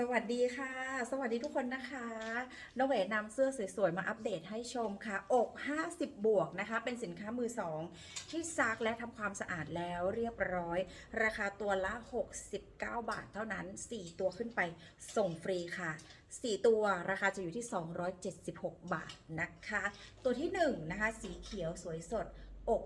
สวัสดีค่ะ สวัสดีทุกคนนะคะน้องเอ๋นำเสื้อสวยๆ มาอัปเดตให้ชมค่ะ อก 50 บวกนะคะ เป็นสินค้ามือสองที่ซักและทำความสะอาดแล้วเรียบร้อย ราคาตัวละ 69 บาทเท่านั้น 4 ตัวขึ้นไปส่งฟรีค่ะ 4 ตัวราคาจะอยู่ที่ 276 บาทนะคะ ตัวที่ 1 นะคะ สีเขียวสวยสด อก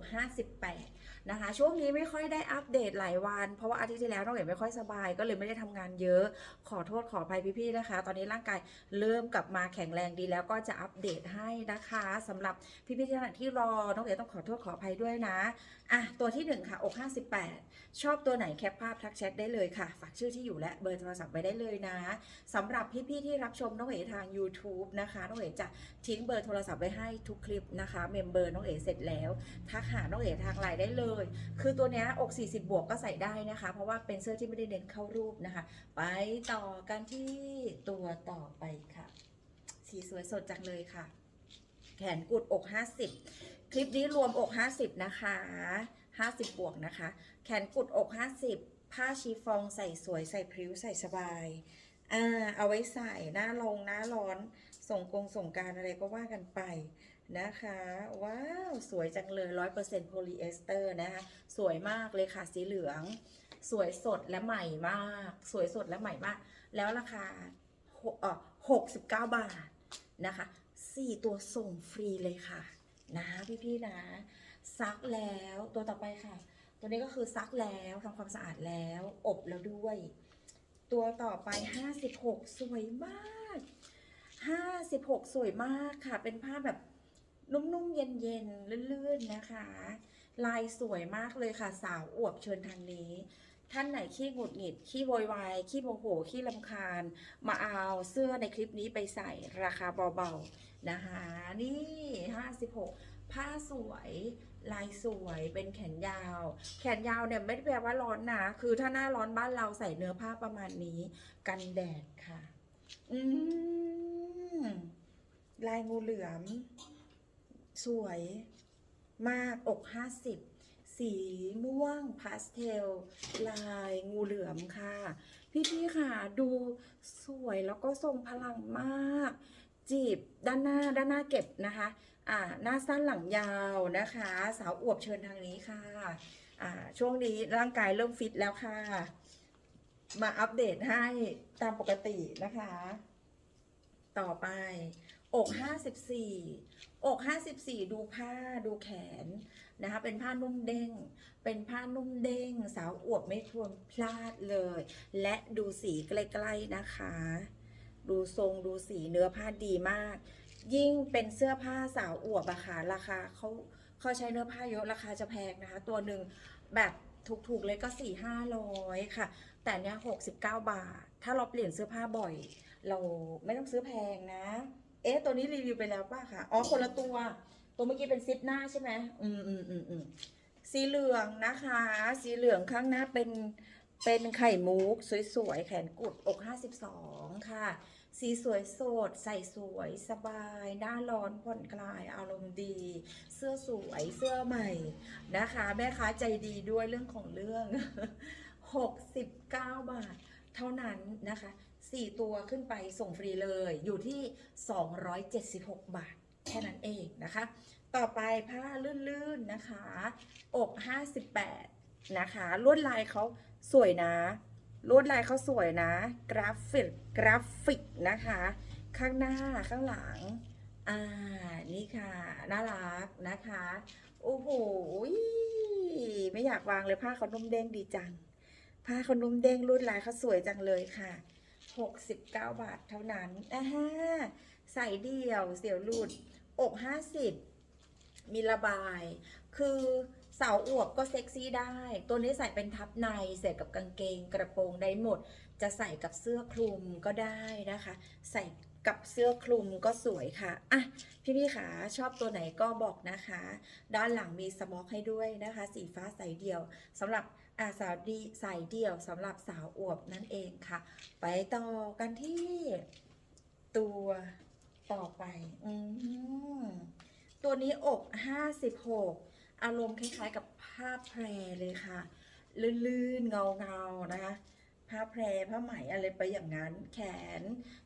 58นะคะ ช่วงนี้ไม่ค่อยได้อัปเดตหลายวัน เพราะว่าอาทิตย์ที่แล้วน้องเอ๋ไม่ค่อยสบาย ก็เลยไม่ได้ทำงานเยอะ ขอโทษขออภัยพี่ๆนะคะ ตอนนี้ร่างกายเริ่มกลับมาแข็งแรงดีแล้วก็จะอัปเดตให้นะคะสำหรับพี่ๆท่านที่รอน้องเอ๋ต้องขอโทษขออภัยด้วยนะอะตัวที่1ค่ะอก58 ชอบตัวไหนแคปภาพทักแชทได้เลยค่ะ ฝากชื่อที่อยู่และเบอร์โทรศัพท์ไว้ได้เลยนะสำหรับพี่ๆที่รับชมน้องเอ๋ทาง YouTube นะคะน้องเอ๋จะทิ้งเบอร์โทรศัพท์ไว้ให้ทุกคลิปนะคะ เมมเบอร์น้องเอ๋เสร็จแล้วทักหาน้องเอ๋ทางไลน์ได้เลย คือตัวนี้อก 40 บวกก็ใส่ได้นะคะ เพราะว่าเป็นเสื้อที่ไม่ได้เน้นเข้ารูปนะคะ ไปต่อกันที่ตัวต่อไปค่ะ สีสวยสดจังเลยค่ะ แขนกุดอก 50 คลิปนี้รวมอก 50 นะคะ 50 บวกนะคะ แขนกุดอก 50 ผ้าชีฟองใส่สวยใส่พริ้วใส่สบายอ่าเอาไว้ใส่หน้าลงหน้าร้อนส่งกงส่งการอะไรก็ว่ากันไป นะคะ ว้าว สวยจังเลย 100%โพลีเอสเตอร์นะคะ สวยมากเลยค่ะสีเหลือง สวยสดและใหม่มาก สวยสดและใหม่มาก แล้วราคาหกเอ่อ69บาทนะคะ4ตัวส่งฟรีเลยค่ะ นะพี่ๆนะ ซักแล้วตัวต่อไปค่ะ ตัวนี้ก็คือซักแล้วทำความสะอาดแล้ว อบแล้วด้วย ตัวต่อไป56สวยมาก56สวยมากค่ะ เป็นผ้าแบบ นุ่มๆ เย็นๆ ลื่นๆ นะคะ ลายสวยมากเลยค่ะ สาวอวบเชิญทางนี้ ท่านไหนขี้หงุดหงิด ขี้โวยวาย ขี้โมโห ขี้ลำคาญ มาเอาเสื้อในคลิปนี้ไปใส่ราคาเบาๆ นะคะ นี่ 56 ผ้าสวยลายสวยเป็นแขนยาว แขนยาวเนี่ยไม่ได้แปลว่าร้อนนะ คือถ้าหน้าร้อนบ้านเราใส่เนื้อผ้าประมาณนี้ กันแดดค่ะ อืมลายงูเหลือม สวยมากอกห้าสิบสีม่วงพาสเทล ลายงูเหลือมค่ะ พี่ๆค่ะดูสวยแล้วก็ทรงพลังมาก จีบด้านหน้าด้านหน้าเก็บนะคะ อ่าหน้าสั้นหลังยาวนะคะ สาวอวบเชิญทางนี้ค่ะ อ่าช่วงนี้ร่างกายเริ่มฟิตแล้วค่ะ มาอัปเดตให้ตามปกตินะคะ ต่อไปอก 54 อก54 ดูผ้าดูแขนนะคะ เป็นผ้านุ่มเด้ง เป็นผ้านุ่มเด้ง สาวอวบไม่ควรพลาดเลย และดูสีใกล้ๆนะคะ ดูทรงดูสีเนื้อผ้าดีมาก ยิ่งเป็นเสื้อผ้าสาวอวบอะค่ะราคาเขาเขาใช้เนื้อผ้าเยอะราคาจะแพงนะคะ ตัวหนึ่งแบบถูกๆเลยก็4 5 0 0ค่ะ แต่เนี้ย69บาท ถ้าเราเปลี่ยนเสื้อผ้าบ่อย เราไม่ต้องซื้อแพงนะ เอ๊ะตัวนี้รีวิวไปแล้วป่ะคะอ๋อคนละตัว ตัวเมื่อกี้เป็นซิปหน้าใช่ไหมอืมอืมอืมอืมสีเหลืองนะคะ สีเหลืองข้างหน้าเป็นเป็นไข่มุกสวยๆ แขนกุดอก 52 ค่ะ สีสวยสด ใส่สวยสบาย หน้าร้อนผ่อนคลาย อารมณ์ดี เสื้อสวยเสื้อใหม่นะคะ แม่ค้าใจดีด้วยเรื่องของเรื่อง 69 บาท เท่านั้นนะคะ 4 ตัวขึ้นไปส่งฟรีเลยอยู่ที่ 276 บาท แค่นั้นเองนะคะ ต่อไปผ้าลื่นๆนะคะ อก 58 นะคะ ลวดลายเขาสวยนะ ลวดลายเขาสวยนะ กราฟิกกราฟิกนะคะ ข้างหน้าข้างหลัง อ่า นี่ค่ะ น่ารักนะคะ โอ้โห ไม่อยากวางเลยผ้าเขานุ่มเด้งดีจัง ผ้าขนุ่มเด้งลวดลายเขาสวยจังเลยค่ะ 69 บาทเท่านั้นอ่าฮะใส่เดี่ยวเสี่ยวหลุดอก 50 มีระบาย คือสาวอวบก็เซ็กซี่ได้ ตัวนี้ใส่เป็นทับในใส่กับกางเกงกระโปรงได้หมด จะใส่กับเสื้อคลุมก็ได้นะคะ ใส่กับเสื้อคลุมก็สวยค่ะ อะ พี่ๆขาชอบตัวไหนก็บอกนะคะ ด้านหลังมีสม็อกให้ด้วยนะคะ สีฟ้าใสเดี่ยวสำหรับ อาสาวดีใส่เดี่ยวสำหรับสาวอวบนั่นเองค่ะ ไปต่อกันที่ตัวต่อไป อืมตัวนี้อก56อารมณ์คล้ายๆกับผ้าแพรเลยค่ะ ลื่นๆ เงาๆ นะคะ ผ้าแพรผ้าไหมอะไรไปอย่างนั้น แขน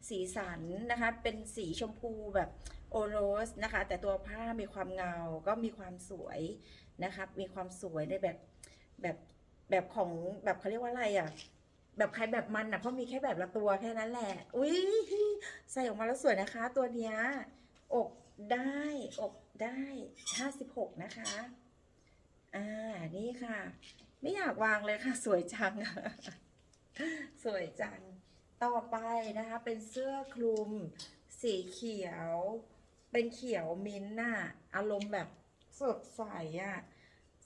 สีสันนะคะ เป็นสีชมพูแบบโอโรสนะคะ แต่ตัวผ้ามีความเงา ก็มีความสวยนะคะ มีความสวยในแบบแบบ แบบของแบบเขาเรียกว่าอะไรอะ แบบใครแบบมันอะเพราะมีแค่แบบละตัวแค่นั้นแหละ อุ้ยใส่ออกมาแล้วสวยนะคะ ตัวเนี้ยอกได้อกได้ห้าสิบหกนะคะ อ่านี่ค่ะ ไม่อยากวางเลยค่ะ สวยจัง สวยจัง ต่อไปนะคะ เป็นเสื้อคลุม สีเขียว เป็นเขียวมิ้นท์น่ะอารมณ์แบบสดใสอะ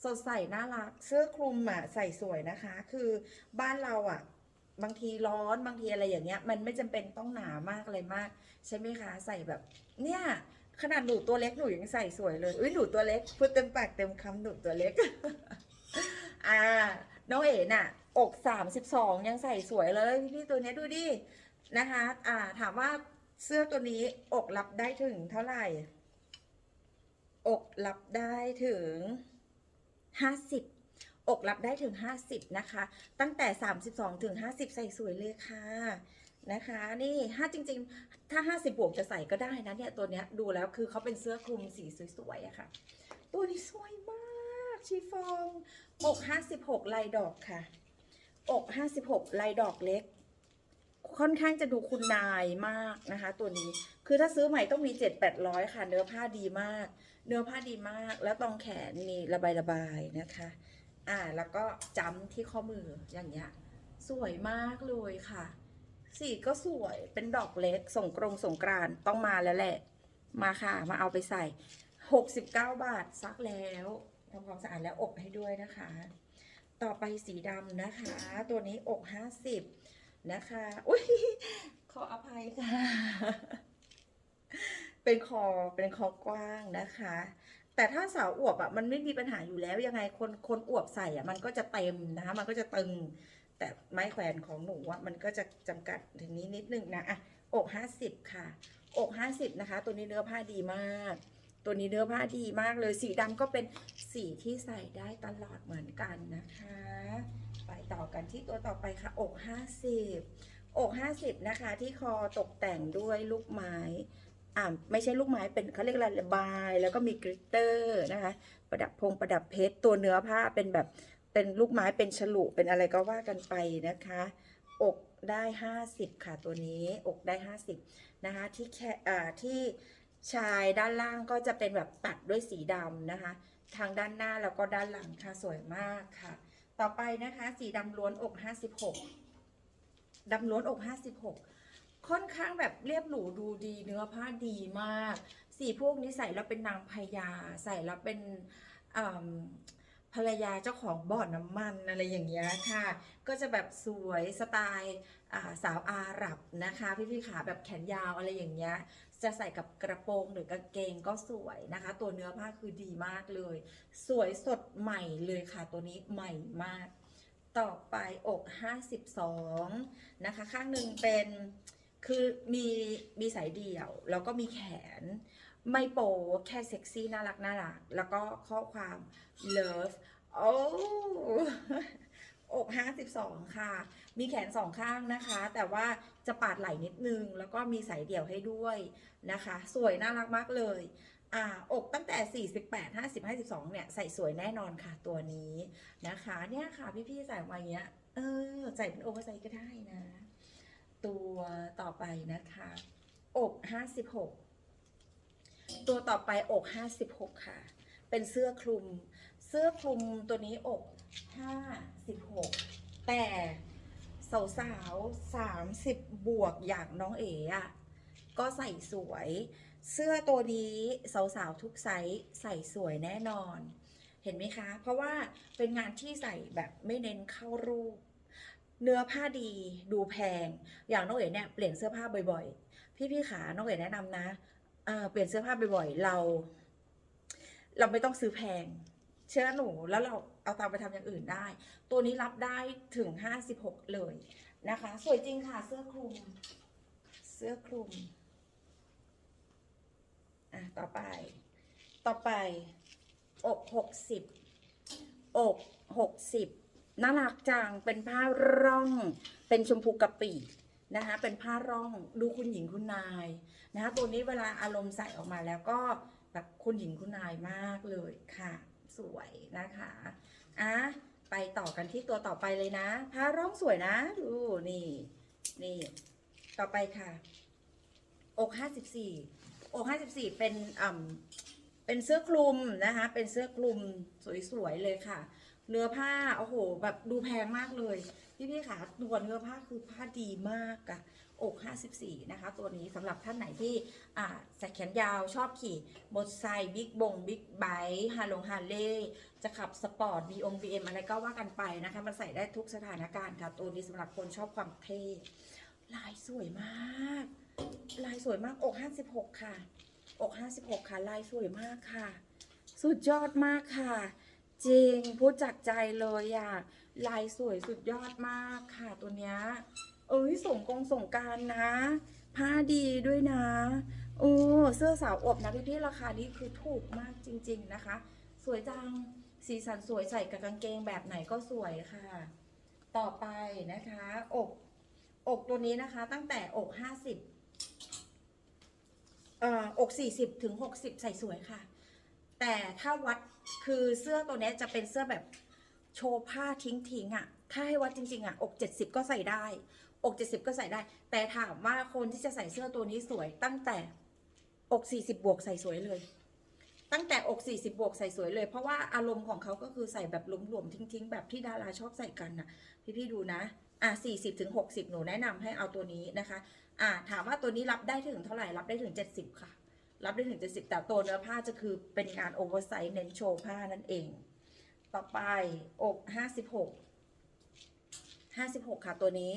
สดใสน่ารัก เสื้อคลุมอะใส่สวยนะคะ คือบ้านเราอะ บางทีร้อนบางทีอะไรอย่างเงี้ย มันไม่จำเป็นต้องหนามากอะไรมาก ใช่ไหมคะ ใส่แบบ เนี่ย ขนาดหนูตัวเล็กหนูยังใส่สวยเลยอุ้ยหนูตัวเล็กพูดเต็มปากเต็มคำหนูตัวเล็ก อ่า น้องเอ๋น่ะ อกสามสิบสองยังใส่สวยเลยพี่ตัวเนี้ยดูดินะคะ อ่า ถามว่าเสื้อตัวนี้อกรับได้ถึงเท่าไหร่ อกรับได้ถึง ห้าสิบอกรับได้ถึงห้าสิบนะคะ ตั้งแต่สามสิบสองถึงห้าสิบใส่สวยเลยค่ะนะคะนี่ถ้าจริงๆ ถ้าห้าสิบบวกจะใส่ก็ได้นะเนี่ยตัวเนี้ยดูแล้วคือเขาเป็นเสื้อคลุมสีสวยๆอะค่ะ ตัวนี้สวยมากชีฟองอกห้าสิบหกลายดอกค่ะ อกห้าสิบหกลายดอกเล็ก ค่อนข้างจะดูคุณนายมากนะคะ ตัวนี้คือถ้าซื้อใหม่ต้องมีเจ็ดแปดร้อยค่ะ เนื้อผ้าดีมาก เนื้อผ้าดีมาก แล้วตรงแขนมีระบายระบายๆนะคะ อ่า แล้วก็จ้ำที่ข้อมืออย่างเงี้ย สวยมากเลยค่ะ สีก็สวย เป็นดอกเล็ก ส่งกรงสงกรานต์ต้องมาแล้วแหละ มาค่ะ มาเอาไปใส่ 69 บาทซักแล้วทำความสะอาดแล้วอบให้ด้วยนะคะ ต่อไปสีดำนะคะ ตัวนี้อก 50 นะคะ อุ้ยขออภัยค่ะ เป็นคอเป็นคอกว้างนะคะ แต่ถ้าสาวอวบอะมันไม่มีปัญหาอยู่แล้วยังไงคนคนอวบใส่อะมันก็จะเต็มนะคะมันก็จะตึง แต่ไม้แขวนของหนูอะมันก็จะจำกัดถึงนี้นิดนึงนะอะอกห้าสิบค่ะ อกห้าสิบนะคะ ตัวนี้เนื้อผ้าดีมาก ตัวนี้เนื้อผ้าดีมากเลยสีดำก็เป็นสีที่ใส่ได้ตลอดเหมือนกันนะคะ ไปต่อกันที่ตัวต่อไปค่ะ อกห้าสิบอกห้าสิบนะคะ ที่คอตกแต่งด้วยลูกไม้ อ่าไม่ใช่ลูกไม้เป็นเขาเรียกอะไระบาย แล้วก็มีกริตเตอร์นะคะ ประดับพงประดับเพชรตัวเนื้อผ้าเป็นแบบเป็นลูกไม้เป็นฉลุเป็นอะไรก็ว่ากันไปนะคะ อกได้ 50 ค่ะตัวนี้อกได้ 50 นะคะที่แค่อ่าที่ชายด้านล่างก็จะเป็นแบบตัดด้วยสีดำนะคะ ทางด้านหน้าแล้วก็ด้านหลังค่ะสวยมากค่ะ ต่อไปนะคะ สีดำล้วนอก 56ดำล้วนอก 56 ค่อนข้างแบบเรียบหรูดูดีเนื้อผ้าดีมาก สีพวกนี้ใส่แล้วเป็นนางพญาใส่แล้วเป็นภรรยาเจ้าของบ่อน้ำมันอะไรอย่างเงี้ยค่ะ ก็จะแบบสวยสไตล์สาวอาหรับนะคะ พี่ๆขาแบบแขนยาวอะไรอย่างเงี้ยจะใส่กับกระโปรงหรือกางเกงก็สวยนะคะ ตัวเนื้อผ้าคือดีมากเลย สวยสดใหม่เลยค่ะ ตัวนี้ใหม่มาก ต่อไปอก 52 นะคะ ข้างหนึ่งเป็น คือมีมีสายเดี่ยว แล้วก็มีแขน ไม่โปแค่เซ็กซี่น่ารักน่ารัก แล้วก็ข้อความ love โอ้อก 52 ค่ะ มีแขนสองข้างนะคะ แต่ว่าจะปาดไหล่นิดนึง แล้วก็มีสายเดี่ยวให้ด้วยนะคะ สวยน่ารักมากเลย อ่า อกตั้งแต่ 48 50 52 เนี่ย ใส่สวยแน่นอนค่ะตัวนี้นะคะ เนี่ยค่ะพี่ๆใส่มาเงี้ย เออ ใส่เป็นโอเวอร์ไซส์ก็ได้นะ ตัวต่อไปนะคะ อก56ตัวต่อไปอก56ค่ะ เป็นเสื้อคลุม เสื้อคลุมตัวนี้อก56แต่สาวๆ30บวกอย่างน้องเอ๋อะก็ใส่สวย เสื้อตัวนี้สาวๆทุกไซส์ใส่สวยแน่นอน เห็นไหมคะ เพราะว่าเป็นงานที่ใส่แบบไม่เน้นเข้ารูป เนื้อผ้าดีดูแพง อย่างน้องเอ๋เนี่ยเปลี่ยนเสื้อผ้าบ่อยๆ พี่ๆขาน้องเอ๋แนะนำนะเอเปลี่ยนเสื้อผ้าบ่อยๆ เรา เราไม่ต้องซื้อแพง เชื่อหนูแล้วเราเอาตังไปทำอย่างอื่นได้ ตัวนี้รับได้ถึง56เลยนะคะ สวยจริงค่ะเสื้อคลุม เสื้อคลุมอะต่อไป ต่อไป อก60อก60 น่ารักจัง เป็นผ้าร่อง เป็นชมพูกะปินะคะ เป็นผ้าร่อง ดูคุณหญิงคุณนายนะคะตัวนี้เวลาอารมณ์ใส่ออกมาแล้วก็แบบคุณหญิงคุณนายมากเลยค่ะ สวยนะคะอะไปต่อกันที่ตัวต่อไปเลยนะ ผ้าร่องสวยนะ ดูนี่ นี่ ต่อไปค่ะ อกห้าสิบสี่อกห้าสิบสี่เป็นอ่ำเป็นเสื้อคลุมนะคะ เป็นเสื้อคลุมสวยๆเลยค่ะ เนื้อผ้าโอ้โห แบบดูแพงมากเลย พี่พี่ๆค่ะตัวเนื้อผ้าคือผ้าดีมากอะอก54 นะคะ ตัวนี้สำหรับท่านไหนที่อ่าใส่แขนยาวชอบขี่มอเตอร์ไซค์บิ๊กบงบิ๊กไบค์ฮาลงฮาร์เลย์จะขับสปอร์ต b ีองบีเอ็มอะไรก็ว่ากันไปนะคะ มันใส่ได้ทุกสถานการณ์ค่ะ ตัวนี้สำหรับคนชอบความเท่ลายสวยมาก ลายสวยมากอก56 ค่ะ อก56 ค่ะ ลายสวยมากค่ะ สุดยอดมากค่ะ จริงพูดจากใจเลยอะลายสวยสุดยอดมากค่ะตัวเนี้ยเอ้ยส่งกงส่งการนะ ผ้าดีด้วยนะโอ้เสื้อสาวอบนะพี่ๆราคานี้คือถูกมากจริง ๆนะคะ สวยจังสีสันสวยใส่กับกางเกงแบบไหนก็สวยค่ะ ต่อไปนะคะอกอกตัวนี้นะคะ ตั้งแต่อก50เอ่ออก40ถึง60ใส่สวยค่ะ แต่ถ้าวัด คือเสื้อตัวนี้จะเป็นเสื้อแบบโชว์ผ้าทิ้งทิ้งอะถ้าให้วัดจริงๆอะอก70ก็ใส่ได้ อก70ก็ใส่ได้ แต่ถามว่าคนที่จะใส่เสื้อตัวนี้สวยตั้งแต่อก40บบวกใส่สวยเลย ตั้งแต่อก40บบวกใส่สวยเลย เพราะว่าอารมณ์ของเขาก็คือใส่แบบหลวมๆทิ้งๆ แบบที่ดาราชอบใส่กันน่ะพี่ๆดูนะ อะ40ถึง60หนูแนะนำให้เอาตัวนี้นะคะ อะถามว่าตัวนี้รับได้ถึงเท่าไหร่รับได้ถึง70ค่ะ รับได้ถึง70แต่ตัวเนื้อผ้าจะคือเป็นงานโอเวอร์ไซส์เน้นโชว์ผ้านั่นเอง ต่อไปอก56 56ค่ะตัวนี้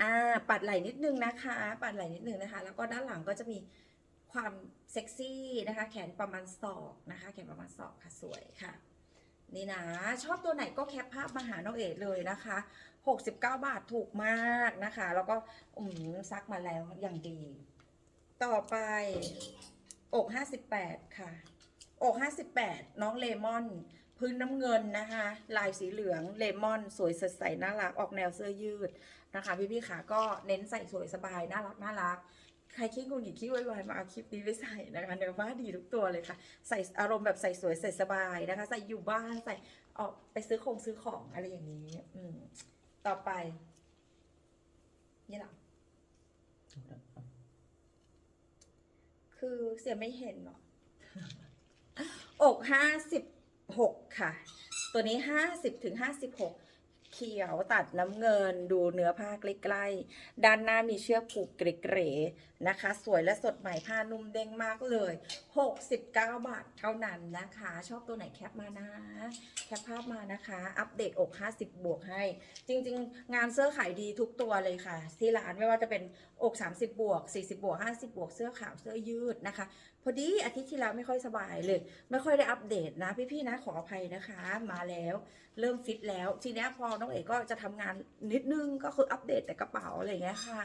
อ่าปัดไหล่นิดนึงนะคะ ปัดไหล่นิดนึงนะคะ แล้วก็ด้านหลังก็จะมีความเซ็กซี่นะคะ แขนประมาณศอกนะคะ แขนประมาณศอกค่ะสวยค่ะ นี่นะ ชอบตัวไหนก็แคปภาพมาหาน้องเอ๋เลยนะคะ 69 บาทถูกมากนะคะ แล้วก็อืมซักมาแล้วอย่างดี ต่อไป อก58ค่ะ อก58น้องเลมอน พื้นน้ำเงินนะคะ ลายสีเหลืองเลมอนสวยสดใสน่ารักออกแนวเสื้อยืดนะคะ พี่ๆขาก็เน้นใส่สวยสบายน่ารักน่ารักใครคิดคุณหญิงคิดไวๆมาเอาคลิปนี้ไปใส่นะคะเนื้อผ้าดีทุกตัวเลยค่ะ ใส่อารมณ์แบบใส่สวยใส่สบายนะคะ ใส่อยู่บ้านใส่ออกไปซื้อของซื้อของอะไรอย่างนี้ อืมต่อไป นี่หรอ คือเสียไม่เห็นหรอกอกห้าสิบหกค่ะ ตัวนี้ห้าสิบถึงห้าสิบหกเขียวตัดน้ำเงินดูเนื้อผ้าใกล้ๆ ด้านหน้ามีเชือกผูกเกรๆนะคะ สวยและสดใหม่ผ้านุ่มเด้งมากเลย 69 บาทเท่านั้นนะคะ ชอบตัวไหนแคปมานะ แคปภาพมานะคะ อัปเดตอก 50 บวกให้ จริงๆ งานเสื้อขายดีทุกตัวเลยค่ะ ที่ร้านไม่ว่าจะเป็น อก30บวก40บวก50บวกเสื้อขาวเสื้อยืดนะคะ พอดีอาทิตย์ที่แล้วไม่ค่อยสบายเลย ไม่ค่อยได้อัปเดตนะพี่ๆนะขออภัยนะคะ มาแล้วเริ่มฟิตแล้ว ทีนี้พอน้องเอกก็จะทำงานนิดนึงก็คืออัปเดตแต่กระเป๋าอะไรเงี้ยค่ะ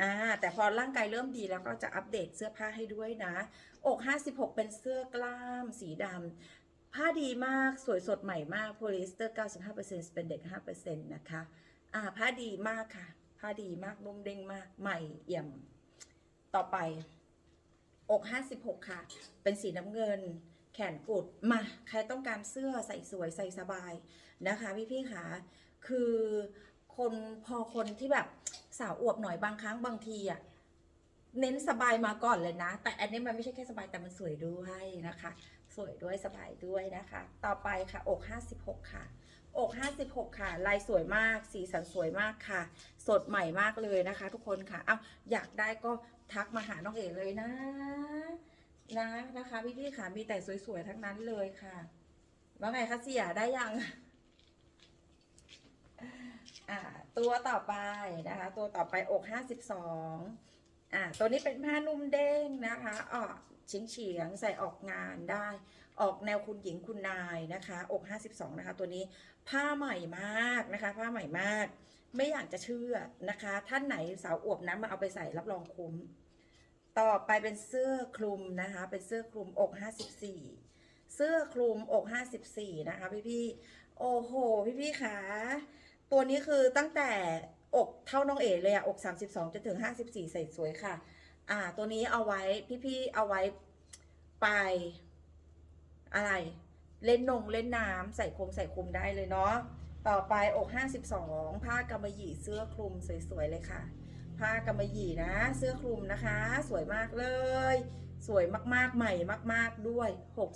อ่าแต่พอร่างกายเริ่มดีแล้วก็จะอัปเดตเสื้อผ้าให้ด้วยนะ อก 56 เป็นเสื้อกล้ามสีดำผ้าดีมากสวยสดใหม่มากโพลีสเตอร์ 95%สเปนเด็ก5%นะคะ อ่าผ้าดีมากค่ะ ผ้าดีมากนุ่มเด้งมาก ใหม่เอี่ยม ต่อไป อก56 ค่ะ เป็นสีน้ำเงิน แขนกุดมา ใครต้องการเสื้อใส่สวยใส่สบายนะคะ พี่พี่ๆค่ะ คือคนพอคนที่แบบสาวอวบหน่อยบางครั้งบางทีอะเน้นสบายมาก่อนเลยนะ แต่อันนี้มันไม่ใช่แค่สบายแต่มันสวยด้วยนะคะ สวยด้วยสบายด้วยนะคะ ต่อไปค่ะ อก 56 ค่ะ อก 56 ค่ะ ลายสวยมาก สีสันสวยมากค่ะ สดใหม่มากเลยนะคะ ทุกคนค่ะ เอาอยากได้ก็ทักมาหาน้องเอ๋เลยนะ นะนะคะพี่พี่ๆค่ะ มีแต่สวยๆ ทั้งนั้นเลยค่ะ ว่าไงคะเสียได้ยัง อ่า ตัวต่อไปนะคะ ตัวต่อไปอก 52อ่า ตัวนี้เป็นผ้านุ่มเด้งนะคะออ เฉียงเฉียงใส่ออกงานได้ ออกแนวคุณหญิงคุณนายนะคะ อก 52 นะคะ ตัวนี้ผ้าใหม่มากนะคะ ผ้าใหม่มาก ไม่อยากจะเชื่อนะคะ ท่านไหนสาวอวบนะมาเอาไปใส่รับรองคุ้ม ต่อไปเป็นเสื้อคลุมนะคะ เป็นเสื้อคลุมอก 54 เสื้อคลุมอก 54 นะคะพี่พี่โอ้โห พี่พี่ขาตัวนี้คือตั้งแต่อกเท่าน้องเอ๋เลยอะอก 32จนถึง 54 ใส่สวยค่ะ อ่า ตัวนี้เอาไว้พี่ๆเอาไว้ไป อะไร เล่นนงเล่นน้ำใส่คลุมใส่คลุมได้เลยเนาะต่อไปอก 52 ผ้ากำมะหยี่เสื้อคลุมสวยๆเลยค่ะ ผ้ากำมะหยี่นะ เสื้อคลุมนะคะ สวยมากเลย สวยมากๆใหม่มาก ๆด้วย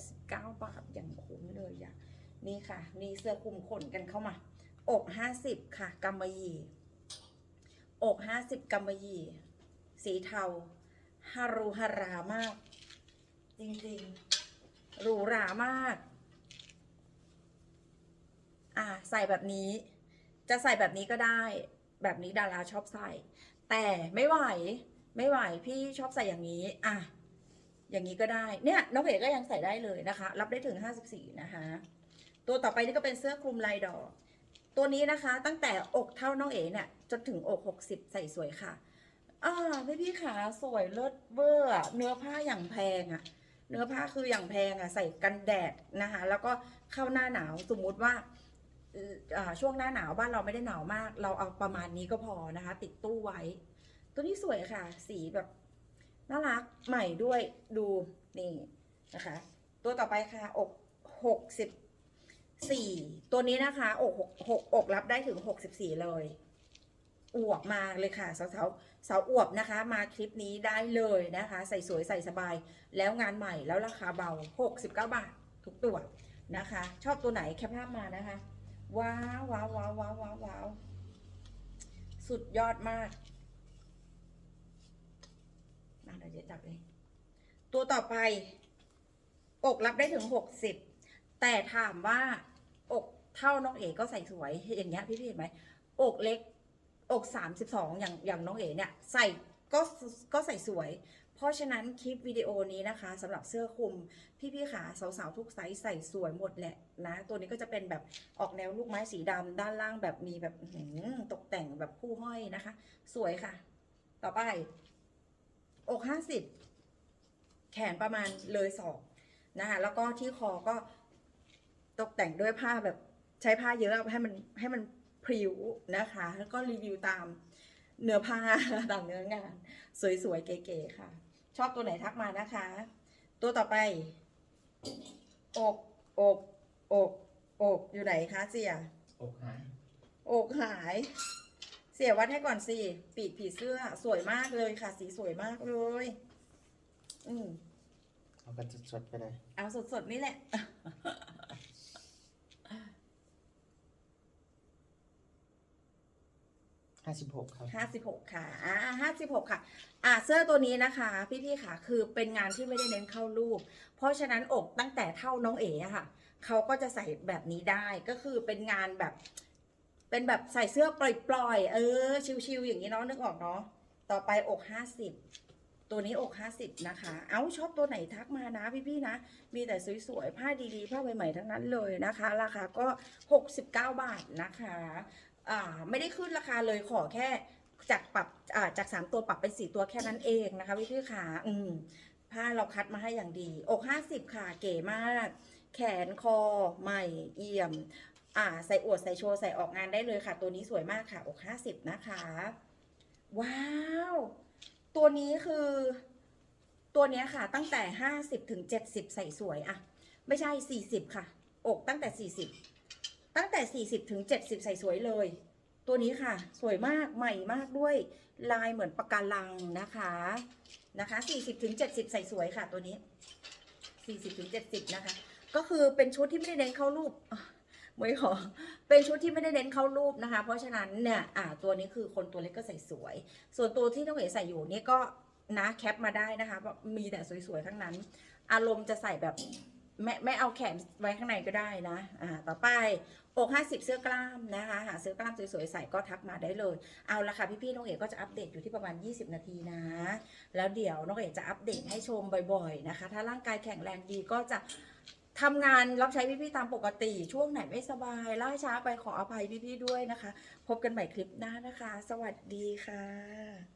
69 บาทอย่างคุ้มเลยอะนี่ค่ะ นี่เสื้อคลุมขนกันเข้ามา อก 50 ค่ะกำมะหยี่อก 50กำมะหยี่สีเทา ฮารุฮารามาก จริงๆ หรูหรามาก อ่าใส่แบบนี้ จะใส่แบบนี้ก็ได้ แบบนี้ดาราชอบใส่ แต่ไม่ไหว ไม่ไหว พี่ชอบใส่อย่างนี้ อะ อย่างนี้ก็ได้ เนี่ยน้องเอ๋ก็ยังใส่ได้เลยนะคะ รับได้ถึง 54 นะคะ ตัวต่อไปนี่ก็เป็นเสื้อคลุมลายดอก ตัวนี้นะคะ ตั้งแต่อกเท่าน้องเอ๋เนี่ย จนถึงอก 60 ใส่สวยค่ะ อ่าพี่พี่ขาสวยเลิศเวอร์เนื้อผ้าอย่างแพงอะเนื้อผ้าคืออย่างแพงอะใส่กันแดดนะคะ แล้วก็เข้าหน้าหนาวสมมุติว่าอ่ออ่าช่วงหน้าหนาวบ้านเราไม่ได้หนาวมาก เราเอาประมาณนี้ก็พอนะคะ ติดตู้ไว้ ตัวนี้สวยค่ะ สีแบบน่ารักใหม่ด้วยดูนี่นะคะ ตัวต่อไปค่ะอกหกสิบสี่ตัวนี้นะคะอกหกหกอกรับได้ถึงหกสิบสี่เลย อวบมาเลยค่ะสาวสาวสาวอวบนะคะ มาคลิปนี้ได้เลยนะคะ ใส่สวยใส่สบาย แล้วงานใหม่แล้วราคาเบา 69 บาท ทุกตัวนะคะ ชอบตัวไหนแคปภาพมานะคะ ว้าวว้าวว้าวว้าวว้าววาวสุดยอดมากมาเดี๋ยวจ๊จับเองตัวต่อไป อกรับได้ถึงหกสิบแต่ถามว่าอกเท่าน้องเอ๋ก็ใส่สวยอย่างเงี้ยพี่พี่เห็นไหมอกเล็ก อกสามสิบสองอย่างอย่างน้องเอ๋เนี่ยใส่ก็ก็ใส่สวย เพราะฉะนั้นคลิปวิดีโอนี้นะคะสำหรับเสื้อคลุม พี่ๆขาสาวๆทุกไซส์ใส่สวยหมดแหละนะ ตัวนี้ก็จะเป็นแบบออกแนวลูกไม้สีดำด้านล่างแบบมีแบบตกแต่งแบบผู้ห้อยนะคะ สวยค่ะ ต่อไป อกห้าสิบแขนประมาณเลยศอกนะคะแล้วก็ที่คอก็ตกแต่งด้วยผ้าแบบใช้ผ้าเยอะให้มันให้มัน พริ้วนะคะ แล้วก็รีวิวตามเนื้อผ้าตามเนื้องาน สวยๆ เก๋ๆค่ะ ชอบตัวไหนทักมานะคะ ตัวต่อไป อกอกอกอกอยู่ไหนคะเสียอกหายอกหาย เสียวัดให้ก่อนสิปีกผีเสื้อสวยมากเลยค่ะ สีสวยมากเลย อืมเอากันสดๆไปเลย เอาสดๆนี่แหละ ห้าสิบหกครับ ห้าสิบหกค่ะ อ่าห้าสิบหกค่ะ อ่าเสื้อตัวนี้นะคะ พี่ๆค่ะ คือเป็นงานที่ไม่ได้เน้นเข้ารูป เพราะฉะนั้นอกตั้งแต่เท่าน้องเอ๋อะค่ะ เขาก็จะใส่แบบนี้ได้ ก็คือเป็นงานแบบ เป็นแบบใส่เสื้อปล่อยๆ เออ ชิวๆอย่างนี้เนาะนึกออกเนาะ ต่อไปอกห้าสิบ ตัวนี้อกห้าสิบนะคะ เอ้าชอบตัวไหนทักมานะพี่ๆนะ มีแต่สวยๆ ผ้าดีๆ ผ้าใหม่ๆทั้งนั้นเลยนะคะ ราคาก็69บเก้าบาทนะคะ ไม่ได้ขึ้นราคาเลยขอแค่จากปรับาจาก 3 ตัวปรับเป็น 4 ตัวแค่นั้นเองนะคะพี่ๆค่ะอืมผ้าเราคัดมาให้อย่างดี อก 50 ค่ะเก๋มาก แขนคอใหม่เอี่ยม อ่า ใส่อวดใส่โชว์ใส่ออกงานได้เลยค่ะ ตัวนี้สวยมากค่ะ อก 50 นะคะ ว้าว ตัวนี้คือ ตัวนี้ค่ะ ตั้งแต่ 50 ถึง 70 ใส่สวยอะไม่ใช่ 40 ค่ะ อกตั้งแต่ 40 ตั้งแต่ 40ถึง70 ใส่สวยเลย ตัวนี้ค่ะ สวยมากใหม่มากด้วยลายเหมือนปะการังนะคะนะคะ40ถึง70 ใส่สวยค่ะ ตัวนี้ 40ถึง70 นะคะ ก็คือเป็นชุดที่ไม่ได้เน้นเข้ารูปไม่ขอเป็นชุดที่ไม่ได้เน้นเข้ารูปนะคะ เพราะฉะนั้นเนี่ยอ่าตัวนี้คือคนตัวเล็กก็ใส่สวย ส่วนตัวที่น้องเอ๋ใส่อยู่นี่ก็นะแคปมาได้นะคะเพราะมีแต่สวยๆทั้งนั้น อารมณ์จะใส่แบบไม่ไม่เอาแขนไว้ข้างในก็ได้นะ อ่า ต่อไป อก50 เสื้อกล้ามนะคะหาเสื้อกล้ามสวยๆใส่ก็ทักมาได้เลย เอาละค่ะพี่ๆน้องเอ๋ก็จะอัปเดตอยู่ที่ประมาณ 20 นาทีนะ แล้วเดี๋ยวน้องเอ๋จะอัปเดตให้ชมบ่อยๆนะคะ ถ้าร่างกายแข็งแรงดีก็จะทำงานรับใช้พี่ๆตามปกติ ช่วงไหนไม่สบายล่าช้าไปขออภัยพี่ๆด้วยนะคะ พบกันใหม่คลิปหน้านะคะ สวัสดีค่ะ